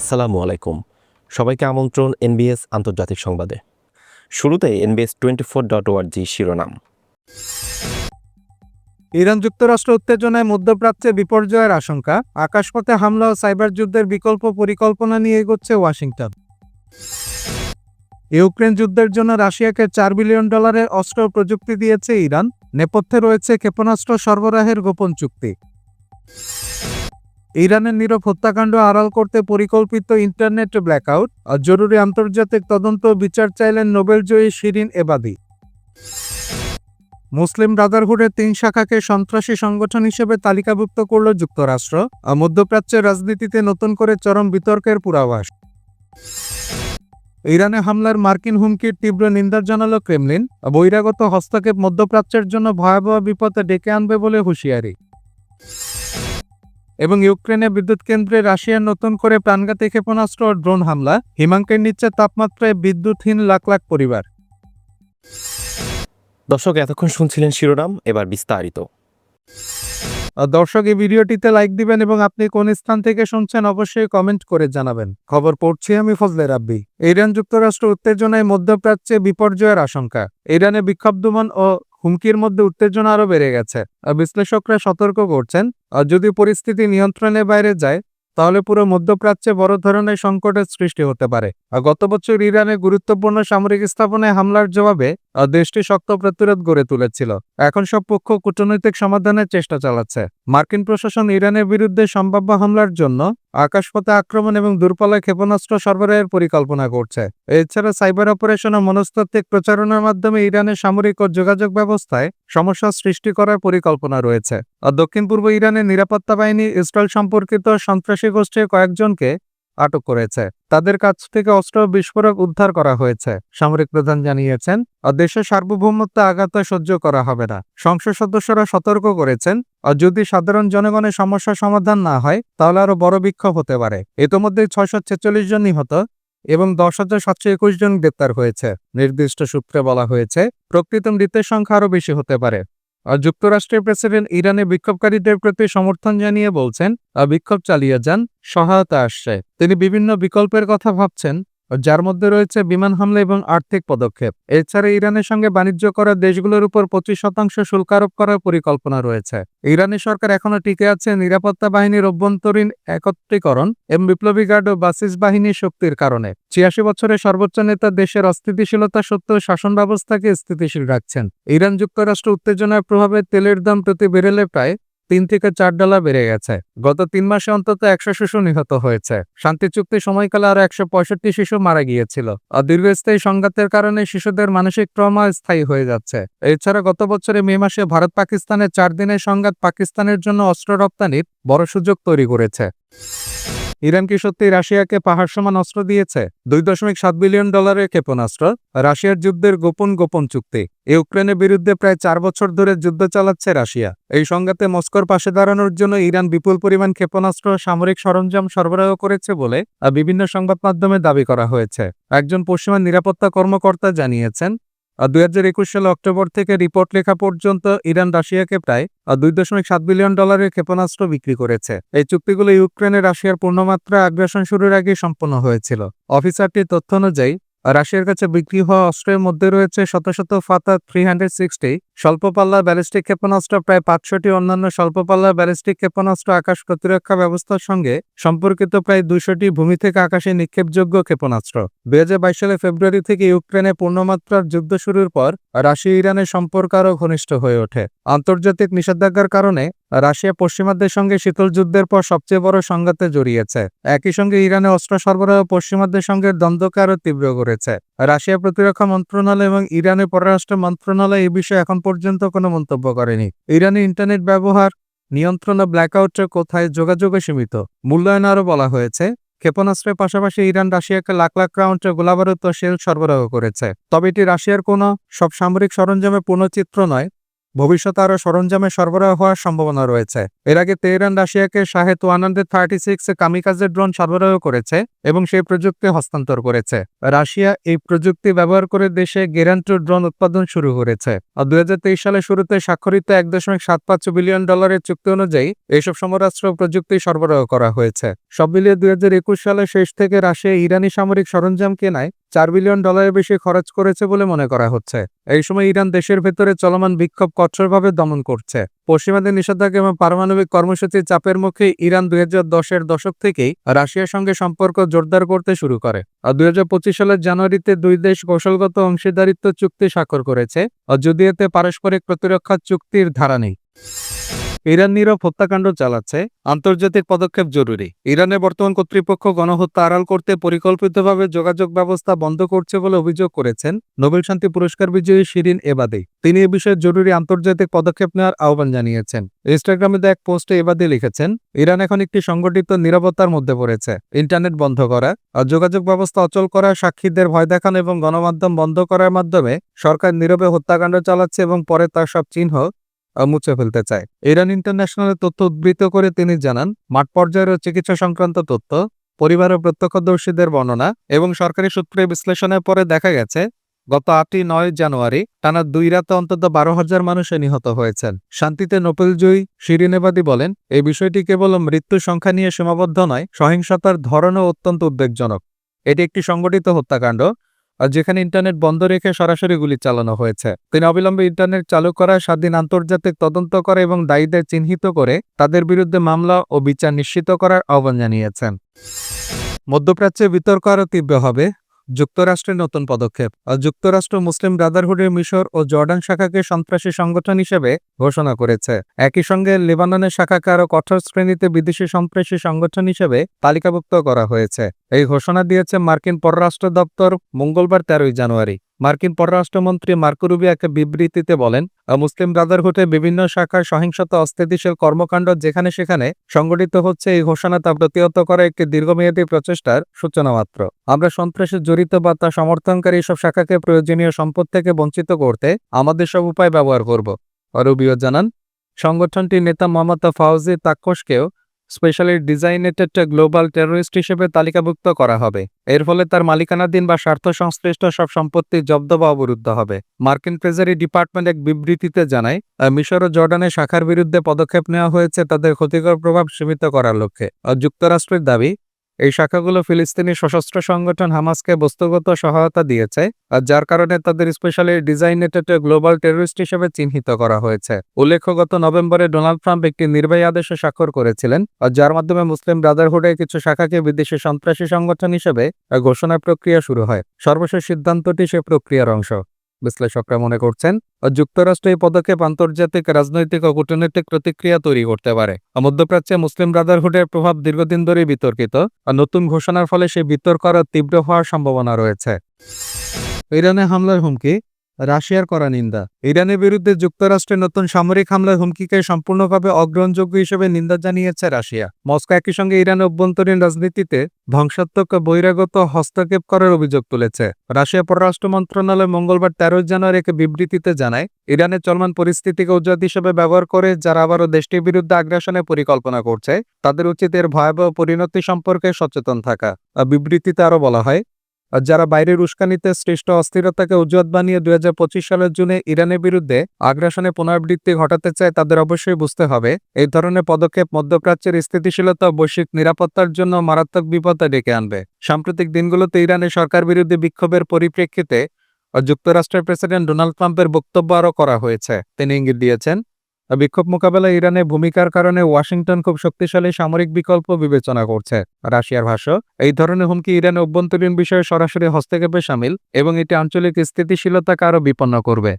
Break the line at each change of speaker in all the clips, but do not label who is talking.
আসসালামু আলাইকুম। সবাইকে আমন্ত্রণ এনবিএস আন্তর্জাতিক সংবাদে। শুরুতে এনবিএস টোয়েন্টি ফোর ডট ওয়ার্জি শিরোনাম।
ইরান যুক্তরাষ্ট্র উত্তেজনায় মধ্যপ্রাচ্যে বিপর্যয়ের আশঙ্কা, আকাশপথে হামলা ও সাইবার যুদ্ধের বিকল্প পরিকল্পনা নিয়ে এগোচ্ছে ওয়াশিংটন। ইউক্রেন যুদ্ধের জন্য রাশিয়াকে চার বিলিয়ন ডলারের অস্ত্র প্রযুক্তি দিয়েছে ইরান, নেপথ্যে রয়েছে ক্ষেপণাস্ত্র সরবরাহের গোপন চুক্তি। ইরানের নীরব হত্যাকাণ্ড আড়াল করতে পরিকল্পিত ইন্টারনেট ব্ল্যাকআউট জরুরি আন্তর্জাতিক তদন্ত বিচার চাইলেন নোবেলজয়ী শিরিন এবাদি। মুসলিম ব্রাদারহুডের তিন শাখাকে সন্ত্রাসী সংগঠন হিসেবে তালিকাভুক্ত করল যুক্তরাষ্ট্র মধ্যপ্রাচ্যের রাজনীতিতে নতুন করে চরম বিতর্কের পূর্বাভাস। ইরানে হামলার মার্কিন হুমকির তীব্র নিন্দা জানালো ক্রেমলিন বহিরাগত হস্তক্ষেপ মধ্যপ্রাচ্যের জন্য ভয়াবহ বিপদে ডেকে আনবে বলে হুঁশিয়ারি। এবং ইউক্রেনে বিদ্যুৎ কেন্দ্রে রাশিয়ার নতুন করে প্রাণঘাতী ক্ষেপণাস্ত্র ও ড্রোন হামলা হিমাঙ্কের নিচে তাপমাত্রায় বিদ্যুৎহীন লাখ লাখ পরিবার।
দর্শক এতক্ষণ শুনছিলেন শিরোনাম এবার বিস্তারিত।
দর্শক এই ভিডিওটিতে লাইক দিবেন এবং আপনি কোন স্থান থেকে শুনছেন অবশ্যই কমেন্ট করে জানাবেন। খবর পড়ছি আমি ফজলে রাব্বি। ইরান যুক্তরাষ্ট্র উত্তেজনায় মধ্যপ্রাচ্যে বিপর্যয়ের আশঙ্কা। ইরানে বিক্ষোভ দমন ও হুমকির মধ্যে উত্তেজনা আরও বেড়ে গেছে। বিশ্লেষকরা সতর্ক করছেন, আর যদি পরিস্থিতি নিয়ন্ত্রণের বাইরে যায়, তাহলে পুরো মধ্যপ্রাচ্যে বড় ধরনের সংকটের সৃষ্টি হতে পারে। আর গত বছর ইরানে গুরুত্বপূর্ণ সামরিক স্থাপনায় হামলার জবাবে দেশটি শক্ত প্রতিরোধ গড়ে তুলেছিল। এখন সব পক্ষ কূটনৈতিক সমাধানের চেষ্টা চালাচ্ছে। মার্কিন প্রশাসন ইরানের বিরুদ্ধে সম্ভাব্য হামলার জন্য আকাশপথে আক্রমণ এবং দূরপাল্লায় ক্ষেপণাস্ত্র সরবরাহের পরিকল্পনা করছে। এছাড়া সাইবার অপারেশন ও মনস্তাত্ত্বিক প্রচারণার মাধ্যমে ইরানের সামরিক ও যোগাযোগ ব্যবস্থায় সমস্যা সৃষ্টি করার পরিকল্পনা রয়েছে। আর দক্ষিণ পূর্ব ইরানের নিরাপত্তা বাহিনী ইসরায়েল সম্পর্কিত সন্ত্রাসী গোষ্ঠীর কয়েকজনকে আটক করেছে। তাদের কাছ থেকে অস্ত্র বিস্ফোরক উদ্ধার করা হয়েছে। সামরিক প্রধান জানিয়েছেন দেশের সার্বভৌমত্ব আঘাত সহ্য করা হবে না। সংসদ সদস্যরা সতর্ক করেছেন যদি সাধারণ জনগণের সমস্যা সমাধান না হয়, তাহলে আরও বড় বিক্ষোভ হতে পারে। ইতোমধ্যে ছয়শো ছেচল্লিশ জন নিহত এবং দশ হাজার সাতশো একুশ জন গ্রেপ্তার হয়েছে। নির্দিষ্ট সূত্রে বলা হয়েছে, প্রকৃত মৃতের সংখ্যা আরও বেশি হতে পারে। যুক্তরাষ্ট্রের প্রেসিডেন্ট ইরানে বিক্ষোভকারীদের প্রতি সমর্থন জানিয়ে বলছেন বিক্ষোভ চালিয়ে যান, সহায়তা আসছে। তিনি বিভিন্ন বিকল্পের কথা ভাবছেন যার মধ্যে রয়েছে বিমান হামলা এবং আর্থিক পদক্ষেপ। এছাড়া ইরানের সঙ্গে বাণিজ্য করা দেশগুলোর উপর পঁচিশ শতাংশ শুল্ক আরোপ করার পরিকল্পনা রয়েছে। ইরানি সরকার এখনও টিকে আছে নিরাপত্তা বাহিনীর অভ্যন্তরীণ একত্রীকরণ এবং বিপ্লবী গার্ড ও বাসিস বাহিনীর শক্তির কারণে। ছিয়াশি বছরের সর্বোচ্চ নেতা দেশের অস্থিতিশীলতা সত্ত্বেও শাসন ব্যবস্থাকে স্থিতিশীল রাখছেন। ইরান যুক্তরাষ্ট্র উত্তেজনার প্রভাবে তেলের দাম প্রতি বেড়েলে প্রায় তিন থেকে চার ডলার বেড়ে গেছে। গত তিন মাসে অন্তত একশো শিশু নিহত হয়েছে। শান্তি চুক্তি সময়কালে আরও একশো পঁয়ষট্টি শিশু মারা গিয়েছিল। আর দীর্ঘস্থায়ী সংঘাতের কারণে শিশুদের মানসিক ট্রমা স্থায়ী হয়ে যাচ্ছে। এছাড়া গত বছরে মে মাসে ভারত পাকিস্তানের চার দিনের সংঘাত পাকিস্তানের জন্য অস্ত্র রপ্তানির বড় সুযোগ তৈরি করেছে। ইরান কি সত্যি রাশিয়াকে পাহাড় সমান অস্ত্র দিয়েছে? দুই দশমিক সাত বিলিয়ন ডলারের ক্ষেপণাস্ত্র, রাশিয়ার যুদ্ধের গোপন গোপন চুক্তি। ইউক্রেনের বিরুদ্ধে প্রায় চার বছর ধরে যুদ্ধ চালাচ্ছে রাশিয়া। এই সংঘাতে মস্কোর পাশে দাঁড়ানোর জন্য ইরান বিপুল পরিমাণ ক্ষেপণাস্ত্র সামরিক সরঞ্জাম সরবরাহ করেছে বলে বিভিন্ন সংবাদ মাধ্যমে দাবি করা হয়েছে। একজন পশ্চিমা নিরাপত্তা কর্মকর্তা জানিয়েছেন দুই হাজার একুশ সালে অক্টোবর থেকে রিপোর্ট লেখা পর্যন্ত ইরান রাশিয়াকে প্রায় দুই দশমিক সাত বিলিয়ন ডলারের ক্ষেপণাস্ত্র বিক্রি করেছে। এই চুক্তিগুলো ইউক্রেনে রাশিয়ার পূর্ণমাত্রা আগ্রাসন শুরুর আগে সম্পন্ন হয়েছিল। অফিসারটির তথ্য অনুযায়ী, রাশিয়ার কাছে বিক্রি হওয়া অস্ত্রের মধ্যে রয়েছে শত শত ফাতা থ্রি হান্ড্রেড সিক্সটি স্বল্প পাল্লার ব্যালিস্টিক ক্ষেপণাস্ত্র প্রায় পাঁচশোটি অন্যান্য স্বল্প পাল্লার ব্যালিস্টিক ক্ষেপণাস্ত্র আকাশ প্রতিরক্ষা ব্যবস্থার সঙ্গে সম্পর্কিত প্রায় দুশোটি ভূমি থেকে আকাশে নিক্ষেপযোগ্য ক্ষেপণাস্ত্র। দুই হাজার বাইশ সালে ফেব্রুয়ারি থেকে ইউক্রেনে পূর্ণমাত্রার যুদ্ধ শুরুর পর রাশিয়া ইরানের সম্পর্ক আরও ঘনিষ্ঠ হয়ে ওঠে। আন্তর্জাতিক নিষেধাজ্ঞার কারণে রাশিয়া পশ্চিমাদের সঙ্গে শীতল যুদ্ধের পর সবচেয়ে বড় সংঘাতে জড়িয়েছে। একই সঙ্গে ইরানে অস্ত্র সরবরাহ পশ্চিমাদের সঙ্গে দ্বন্দ্বকে আরও তীব্র করেছে। রাশিয়া প্রতিরক্ষা মন্ত্রণালয় এবং ইরানের পররাষ্ট্র মন্ত্রণালয় এই বিষয়ে এখন পর্যন্ত কোনো মন্তব্য করেনি। ইরানি ইন্টারনেট ব্যবহার, নিয়ন্ত্রণ ও ব্ল্যাকআউটের কোথায় যোগাযোগে সীমিত? মূল্যায়ন আরও বলা হয়েছে, ক্ষেপণাস্ত্রের পাশাপাশি ইরান রাশিয়াকে লাখ লাখ রাউন্ডের গোলাবারুদ ও শেল সরবরাহ করেছে। তবে এটি রাশিয়ার কোনো সব সামরিক সরঞ্জামের পুনঃচিত্র নয় ভবিষ্যতে আরও সরঞ্জামের সরবরাহ হওয়ার সম্ভাবনা রয়েছে। এর আগে তেহরান রাশিয়াকে Shahed one hundred thirty six কামিকাজের drone সরবরাহ করেছে এবং সেই প্রযুক্তি হস্তান্তর করেছে। রাশিয়া এই প্রযুক্তি ব্যবহার করে দেশে গেরান্টো ড্রোন উৎপাদন শুরু করেছে। আর দুই সালের শুরুতে স্বাক্ষরিত এক দশমিক সাত পাঁচ বিলিয়ন ডলারের চুক্তি অনুযায়ী এইসব সমরাস্ত্র প্রযুক্তি সরবরাহ করা হয়েছে। সব মিলিয়ে দুই হাজার একুশ সালের শেষ থেকে রাশিয়া ইরানি সামরিক সরঞ্জাম কেনায় চার বিলিয়ন ডলারের বেশি খরচ করেছে বলে মনে করা হচ্ছে। এই সময় ইরান দেশের ভেতরে চলমান বিক্ষোভ কঠোরভাবে দমন করছে। পশ্চিমাদের নিষেধাজ্ঞা এবং পারমাণবিক কর্মসূচির চাপের মুখে ইরান দুই হাজার দশের দশক থেকেই রাশিয়ার সঙ্গে সম্পর্ক জোরদার করতে শুরু করে। আর দুই হাজার পঁচিশ সালের জানুয়ারিতে দুই দেশ কৌশলগত অংশীদারিত্ব চুক্তি স্বাক্ষর করেছে যদি এতে পারস্পরিক প্রতিরক্ষা চুক্তির ধারা নেই। ইরান নীরব হত্যাকাণ্ড চালাচ্ছে। আন্তর্জাতিক পদক্ষেপ জরুরি। ইরানে বর্তমান কর্তৃপক্ষ গণহত্যা আড়াল করতে পরিকল্পিতভাবে যোগাযোগ ব্যবস্থা বন্ধ করছে বলে অভিযোগ করেছেন নোবেল শান্তি পুরস্কার বিজয়ী শিরিন এবাদি। তিনি এ বিষয়ে জরুরি আন্তর্জাতিক পদক্ষেপ নেওয়ার আহ্বান জানিয়েছেন। ইনস্টাগ্রামে এক পোস্টে এবাদি লিখেছেন, ইরান এখন একটি সংগঠিত নিরাপত্তার মধ্যে পড়েছে। ইন্টারনেট বন্ধ করা আর যোগাযোগ ব্যবস্থা অচল করা, সাক্ষীদের ভয় দেখানো এবং গণমাধ্যম বন্ধ করার মাধ্যমে সরকার নীরবে হত্যাকাণ্ড চালাচ্ছে এবং পরে তার সব চিহ্ন মুছে ফেলতে চায়। ইরান ইন্টারন্যাশনালের তথ্য উদ্ধৃত করে তিনি জানান, মাঠ পর্যায়ের চিকিৎসা সংক্রান্ত তথ্য, পরিবার ও প্রত্যক্ষদর্শীদের বর্ণনা এবং সরকারি সূত্রে বিশ্লেষণের পরে দেখা গেছে, গত আটই নয় জানুয়ারি টানা দুই রাতে অন্তত বারো হাজার মানুষ নিহত হয়েছেন। শান্তিতে নোবেলজয়ী শিরিনেবাদী বলেন, এই বিষয়টি কেবল মৃত্যু সংখ্যা নিয়ে সীমাবদ্ধ নয়, সহিংসতার ধরনও অত্যন্ত উদ্বেগজনক। এটি একটি সংগঠিত হত্যাকাণ্ড যেখানে ইন্টারনেট বন্ধ রেখে সরাসরি গুলি চালানো হয়েছে। তিনি অবিলম্বে ইন্টারনেট চালু করা স্বাধীন আন্তর্জাতিক তদন্ত করে এবং দায়ীদের চিহ্নিত করে তাদের বিরুদ্ধে মামলা ও বিচার নিশ্চিত করার আহ্বান জানিয়েছেন। মধ্যপ্রাচ্যে বিতর্ক আরও তীব্র হবে। যুক্তরাষ্ট্রের নতুন পদক্ষেপ। যুক্তরাষ্ট্র মুসলিম ব্রাদারহুডের মিশর ও জর্ডান শাখাকে সন্ত্রাসী সংগঠন হিসেবে ঘোষণা করেছে। একই সঙ্গে লেবাননের শাখাকে আরও কঠোর শ্রেণীতে বিদেশি সন্ত্রাসী সংগঠন হিসেবে তালিকাভুক্ত করা হয়েছে। এই ঘোষণা দিয়েছে মার্কিন পররাষ্ট্র দপ্তর মঙ্গলবার তেরোই জানুয়ারি। মার্কিন পররাষ্ট্রমন্ত্রী মার্কো এক বিবৃতিতে বলেন মুসলিম ব্রাদারহুডের বিভিন্ন শাখার সহিংসতা, অস্থিতিশীল কর্মকাণ্ড যেখানে সেখানে সংগঠিত হচ্ছে এই ঘোষণা তা প্রতিহত করা একটি দীর্ঘমেয়াদী প্রচেষ্টার সূচনা মাত্র। আমরা সন্ত্রাসে জড়িত বা তা সমর্থনকারী সব শাখাকে প্রয়োজনীয় সম্পদ থেকে বঞ্চিত করতে আমাদের সব উপায় ব্যবহার করব। রুবিও জানান, সংগঠনটির নেতা মমতা ফাউজি তাক্কসকেও স্পেশালি ডিজাইনেটেড গ্লোবাল টেরোরিস্ট হিসেবে তালিকাভুক্ত করা হবে। এর ফলে তার মালিকানাধীন বা স্বার্থ সংশ্লিষ্ট সব সম্পত্তি জব্দ বা অবরুদ্ধ হবে। মার্কিন ট্রেজারি ডিপার্টমেন্ট এক বিবৃতিতে জানায় মিশর ও জর্ডানের শাখার বিরুদ্ধে পদক্ষেপ নেওয়া হয়েছে তাদের ক্ষতিকর প্রভাব সীমিত করার লক্ষ্যে। যুক্তরাষ্ট্রের দাবি এই শাখাগুলো ফিলিস্তিনি সশস্ত্র সংগঠন হামাসকে বস্তুগত সহায়তা দিয়েছে, আর যার কারণে তাদের স্পেশালি ডিজাইনেটেড গ্লোবাল টেররিস্ট হিসেবে চিহ্নিত করা হয়েছে। উল্লেখ্য গত নভেম্বরে ডোনাল্ড ট্রাম্প একটি নির্বাহী আদেশে স্বাক্ষর করেছিলেন, আর যার মাধ্যমে মুসলিম ব্রাদারহুডের কিছু শাখাকে বিদেশি সন্ত্রাসী সংগঠন হিসেবে ঘোষণা প্রক্রিয়া শুরু হয়। সর্বশেষ সিদ্ধান্তটি সে প্রক্রিয়ার অংশ। বিশ্লেষকরা মনে করছেন, যুক্তরাষ্ট্র এই পদক্ষেপ আন্তর্জাতিক রাজনৈতিক ও কূটনৈতিক প্রতিক্রিয়া তৈরি করতে পারে। মধ্যপ্রাচ্যে মুসলিম ব্রাদারহুডের প্রভাব দীর্ঘদিন ধরেই বিতর্কিত নতুন ঘোষণার ফলে সেই বিতর্ক আরও তীব্র হওয়ার সম্ভাবনা রয়েছে। ইরানে হামলার হুমকি রাশিয়ার করা নিন্দা। ইরানের বিরুদ্ধে যুক্তরাষ্ট্রের নতুন সামরিক হামলার হুমকিকে সম্পূর্ণভাবে অগ্রহণযোগ্য হিসেবে নিন্দা জানিয়েছে রাশিয়া। মস্কো একই সঙ্গে ইরানের অভ্যন্তরীণ রাজনীতিতে ধ্বংসাত্মক বহিরাগত হস্তক্ষেপ করার অভিযোগ তুলেছে। রাশিয়া পররাষ্ট্র মন্ত্রণালয় মঙ্গলবার তেরোই জানুয়ারি এক বিবৃতিতে জানায়, ইরানের চলমান পরিস্থিতিকে উজ্জ্বল হিসেবে ব্যবহার করে যারা আবারও দেশটির বিরুদ্ধে আগ্রাসনের পরিকল্পনা করছে, তাদের উচিত এর ভয়াবহ পরিণতি সম্পর্কে সচেতন থাকা। বিবৃতিতে আরও বলা হয় আর যারা বাইরের উস্কানিতে সৃষ্ট অস্থিরতাকে উজ্জ্বল বানিয়ে দুই হাজার পঁচিশ সালের জুনে ইরানের বিরুদ্ধে আগ্রাসনে পুনরাবৃত্তি ঘটাতে চায়, তাদের অবশ্যই বুঝতে হবে, এই ধরনের পদক্ষেপ মধ্যপ্রাচ্যের স্থিতিশীলতা, বৈশ্বিক নিরাপত্তার জন্য মারাত্মক বিপদ ডেকে আনবে। সাম্প্রতিক দিনগুলোতে ইরানের সরকার বিরুদ্ধে বিক্ষোভের পরিপ্রেক্ষিতে যুক্তরাষ্ট্রের প্রেসিডেন্ট ডোনাল্ড ট্রাম্পের বক্তব্য আরও করা হয়েছে। তিনি ইঙ্গিত দিয়েছেন বিক্ষোভ মোকাবেলায় ইরানের ভূমিকার কারণে ওয়াশিংটন খুব শক্তিশালী সামরিক বিকল্প বিবেচনা করছে। রাশিয়ার ভাষ্য, এই ধরনের হুমকি ইরানের অভ্যন্তরীণ বিষয়ে সরাসরি হস্তক্ষেপে সামিল এবং এটি আঞ্চলিক স্থিতিশীলতাকে আরও বিপন্ন করবে।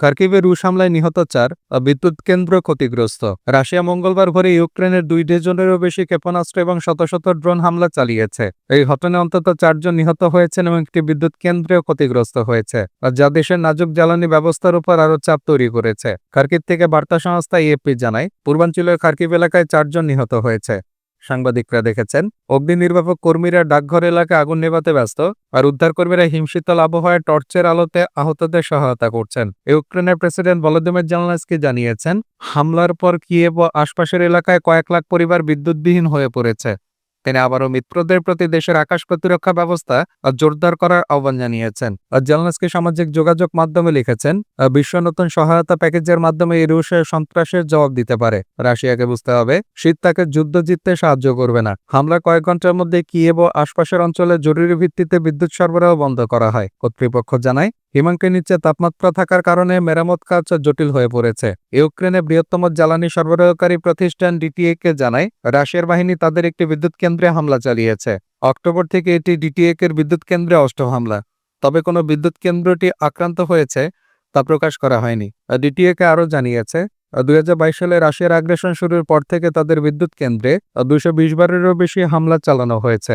খার্কিভে রুশ হামলায় নিহত চার বিদ্যুৎ কেন্দ্র ক্ষতিগ্রস্ত। রাশিয়া মঙ্গলবার ভোরে ইউক্রেনের দুই ডজনেরও বেশি ক্ষেপণাস্ত্র এবং শত শত ড্রোন হামলা চালিয়েছে। এই ঘটনায় অন্তত চারজন নিহত হয়েছেন এবং একটি বিদ্যুৎ কেন্দ্রেও ক্ষতিগ্রস্ত হয়েছে যা দেশের নাজুক জ্বালানি ব্যবস্থার উপর আরও চাপ তৈরি করেছে। খার্কিভ থেকে বার্তা সংস্থা ইএফপি জানায়, পূর্বাঞ্চলীয় খার্কিভ এলাকায় চারজন নিহত হয়েছে। সাংবাদিকরা দেখেছেন, অগ্নি নির্বাপক কর্মীরা ডাকঘর এলাকা আগুন নেভাতে ব্যস্ত আর উদ্ধারকর্মীরা হিমশীতল আবহাওয়ায় টর্চের আলোতে আহতদের সহায়তা করছেন। ইউক্রেনের প্রেসিডেন্ট ভলোদিমির জেলনাস্কি জানিয়েছেন, হামলার পর কিয়েভ আশপাশের এলাকায় কয়েক লাখ পরিবার বিদ্যুৎবিহীন হয়ে পড়েছে। তিনি আবারও মিত্রদের প্রতি দেশের আকাশ প্রতিরক্ষা ব্যবস্থা জোরদার করার আহ্বান জানিয়েছেন। জেলনাস্কি সামাজিক যোগাযোগ মাধ্যমে লিখেছেন বিশ্ব নতুন সহায়তা প্যাকেজের মাধ্যমে রুশের সন্ত্রাসের জবাব দিতে পারে। রাশিয়াকে বুঝতে হবে, শীত তাকে যুদ্ধ জিততে সাহায্য করবে না। হামলা কয়েক ঘণ্টার মধ্যে কিয়েভ ও আশপাশের অঞ্চলে জরুরি ভিত্তিতে বিদ্যুৎ সরবরাহ বন্ধ করা হয়। কর্তৃপক্ষ জানায় হিমাঙ্কের নিচে তাপমাত্রা থাকার কারণে মেরামত কাজ জটিল হয়ে পড়েছে। ইউক্রেনে বৃহত্তম জ্বালানি সরবরাহকারী প্রতিষ্ঠান ডিটিএ কে জানায়, রাশিয়ার বাহিনী তাদের একটি বিদ্যুৎ কেন্দ্রে হামলা চালিয়েছে। অক্টোবর থেকে এটি ডিটিএ এর বিদ্যুৎ কেন্দ্রে অষ্টম হামলা। তবে কোনো বিদ্যুৎ কেন্দ্রটি আক্রান্ত হয়েছে তা প্রকাশ করা হয়নি। ডিটিএ কে আরও জানিয়েছে, দুই হাজার বাইশ সালে রাশিয়ার আগ্রাসন শুরুর পর থেকে তাদের বিদ্যুৎ কেন্দ্রে বিশ বারেরও বেশি হামলা চালানো হয়েছে।